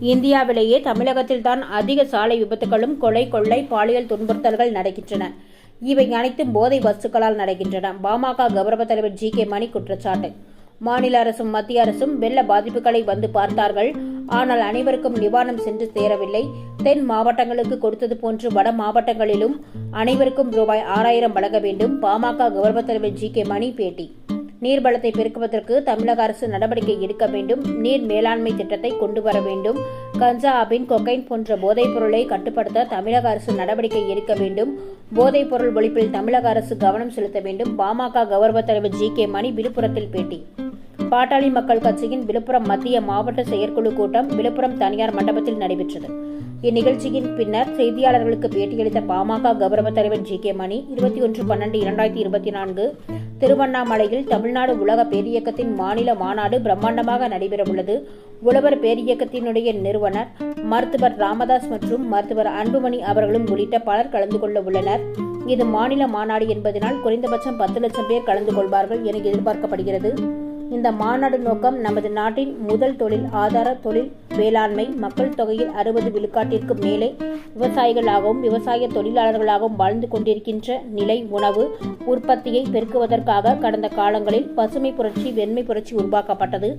இந்தியாவிலேயே தமிழகத்தில்தான் அதிக சாலை விபத்துகளும் கொலை கொள்ளை பாலியல் துன்புறுத்தல்கள் நடக்கின்றன. இவை அனைத்தும் போதை வஸ்துக்களால் நடக்கின்றன. பாமக கௌரவ தலைவர் ஜி. கே. மணி குற்றச்சாட்டு. மாநில அரசும் மத்திய அரசும் வெள்ள பாதிப்புகளை வந்து பார்த்தார்கள். ஆனால் அனைவருக்கும் நிவாரணம் சென்று சேரவில்லை. தென் மாவட்டங்களுக்கு கொடுத்தது போன்று வட மாவட்டங்களிலும் அனைவருக்கும் ரூபாய் ஆறாயிரம் வழங்க வேண்டும். பாமக கௌரவ தலைவர் ஜி. கே. மணி பேட்டி. நீர்வளத்தை பெருக்குவதற்கு தமிழக அரசு நடவடிக்கை எடுக்க வேண்டும். நீர் மேலாண்மை திட்டத்தை கொண்டு வர வேண்டும். கஞ்சா அபின் கொக்கைன் போன்ற போதைப் பொருளை கட்டுப்படுத்த தமிழக அரசு நடவடிக்கை எடுக்க வேண்டும். போதைப் பொருள் ஒழிப்பில் தமிழக அரசு கவனம் செலுத்த வேண்டும். பாமக கௌரவ தலைவர் ஜி கே மணி விழுப்புரத்தில் பேட்டி பாட்டாளி மக்கள் கட்சியின் விழுப்புரம் மத்திய மாவட்ட செயற்குழு கூட்டம் விழுப்புரம் தனியார் மண்டபத்தில் நடைபெற்றது. இந்நிகழ்ச்சியின் பின்னர் செய்தியாளர்களுக்கு பேட்டியளித்த பாமக கௌரவ தலைவர் ஜி. கே. மணி இருபத்தி ஒன்று பன்னெண்டு இரண்டாயிரத்தி இருபத்தி நான்கு திருவண்ணாமலையில் தமிழ்நாடு உலக பேரியக்கத்தின் மாநில மாநாடு பிரம்மாண்டமாக நடைபெறவுள்ளது. உழவர் பேரியக்கத்தினுடைய நிறுவனர் மருத்துவர் ராமதாஸ் மற்றும் மருத்துவர் அன்புமணி அவர்களும் உள்ளிட்ட பலர் கலந்து கொள்ள உள்ளனர். இது மாநில மாநாடு என்பதனால் குறைந்தபட்சம் பத்து லட்சம் பேர் கலந்து கொள்வார்கள் என எதிர்பார்க்கப்படுகிறது. இந்த மாநாடு நோக்கம் நமது நாட்டின் முதல் தொழில் ஆதார தொழில் வேளாண்மை. மக்கள் தொகையில் அறுபது விழுக்காட்டிற்கு மேலே விவசாயிகளாகவும் விவசாய தொழிலாளர்களாகவும் வாழ்ந்து கொண்டிருக்கின்ற நிலை உணவு உற்பத்தியை பெருக்குவதற்காக கடந்த காலங்களில் பசுமை புரட்சி வெண்மை புரட்சி உருவாக்கப்பட்டது.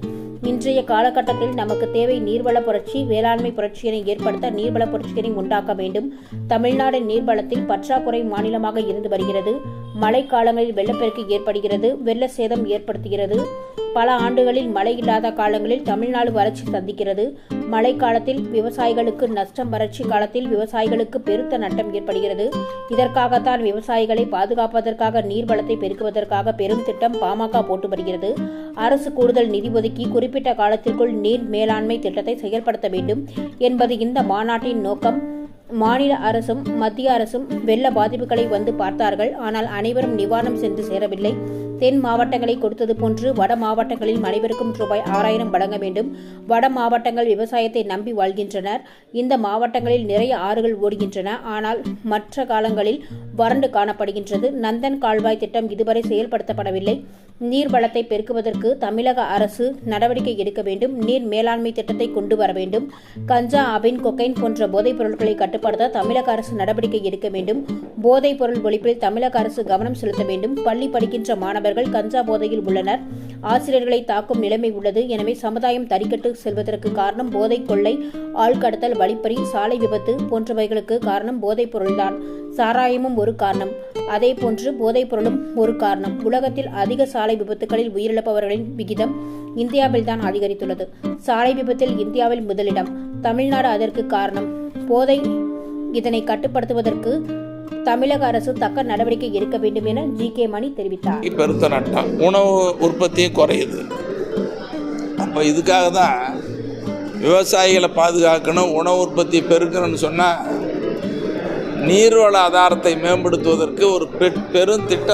இன்றைய காலகட்டத்தில் நமக்கு தேவை நீர்வள புரட்சி வேளாண்மை புரட்சியினை ஏற்படுத்த நீர்வள புரட்சியினை உண்டாக்க வேண்டும். தமிழ்நாடு நீர்வளத்தில் பற்றாக்குறை மாநிலமாக இருந்து வருகிறது. மழைக்காலங்களில் வெள்ளப்பெருக்கு ஏற்படுகிறது வெள்ள சேதம் ஏற்படுத்துகிறது. பல ஆண்டுகளில் மழை இல்லாத காலங்களில் தமிழ்நாடு வறட்சி சந்திக்கிறது மழை காலத்தில் விவசாயிகளுக்கு நஷ்டம் வறட்சி காலத்தில் விவசாயிகளுக்கு பெருத்த நட்டம் ஏற்படுகிறது. இதற்காகத்தான் விவசாயிகளை பாதுகாப்பதற்காக நீர்வளத்தை பெருக்குவதற்காக பெரும் திட்டம் பாமக போட்டு வருகிறது. அரசு கூடுதல் நிதி ஒதுக்கி குறிப்பிட்ட காலத்திற்குள் நீர் மேலாண்மை திட்டத்தை செயல்படுத்த வேண்டும் என்பது இந்த மாநாட்டின் நோக்கம். மாநில அரசும் மத்திய அரசும் வெள்ள பாதிப்புகளை வந்து பார்த்தார்கள். ஆனால் அனைவரும் நிவாரணம் சென்று சேரவில்லை. தென் மாவட்டங்களை கொடுத்தது போன்று வட மாவட்டங்களில் அனைவருக்கும் ரூபாய் ஆறாயிரம் வழங்க வேண்டும். வட மாவட்டங்கள் விவசாயத்தை நம்பி வாழ்கின்றனர். இந்த மாவட்டங்களில் நிறைய ஆறுகள் ஓடுகின்றன. ஆனால் மற்ற காலங்களில் வறண்டு காணப்படுகின்றது. நந்தன் கால்வாய் திட்டம் இதுவரை செயல்படுத்தப்படவில்லை. நீர் வளத்தை பெருக்குவதற்கு தமிழக அரசு நடவடிக்கை எடுக்க வேண்டும். நீர் மேலாண்மை திட்டத்தை கொண்டு வர வேண்டும். கஞ்சா அபின் கொக்கைன் போன்ற போதைப் பொருட்களை கட்டுப்படுத்த தமிழக அரசு நடவடிக்கை எடுக்க வேண்டும். போதைப் பொருள் ஒழிப்பில் தமிழக அரசு கவனம் செலுத்த வேண்டும். பள்ளி படிக்கின்ற மாணவர்கள் மாணவர்கள் கஞ்சா போதையில் உள்ளனர். ஆசிரியர்களை தாக்கும் நிலைமை உள்ளது. எனவே சமுதாயம் தறிக்கட்டு செல்வதற்கு காரணம் போதைக் கொள்ளை ஆள்கடத்தல் வழிப்பறி சாலை விபத்து போன்றவைகளுக்கு காரணம் போதைப் பொருள்தான். சாராயமும் ஒரு காரணம். அதே போன்று போதைப் பொருளும் ஒரு காரணம். உலகத்தில் அதிக சாலை விபத்துகளில் உயிரிழப்பவர்களின் விகிதம் இந்தியாவில்தான் அதிகரித்துள்ளது. சாலை விபத்தில் இந்தியாவில் முதலிடம். தமிழ்நாடு அதற்கு காரணம். போதை இதனை கட்டுப்படுத்துவதற்கு தமிழக அரசு தக்க நடவடிக்கை எடுக்க வேண்டும் என ஜி கே மணி தெரிவித்தார். பெருத்த நட்டம் உணவு உற்பத்தியும் குறையுது. அப்போ இதுக்காக தான் விவசாயிகளை பாதுகாக்கணும் உணவு உற்பத்தி பெருக்கணும்னு சொன்னால் நீர்வள ஆதாரத்தை மேம்படுத்துவதற்கு ஒரு பெரும் திட்டம்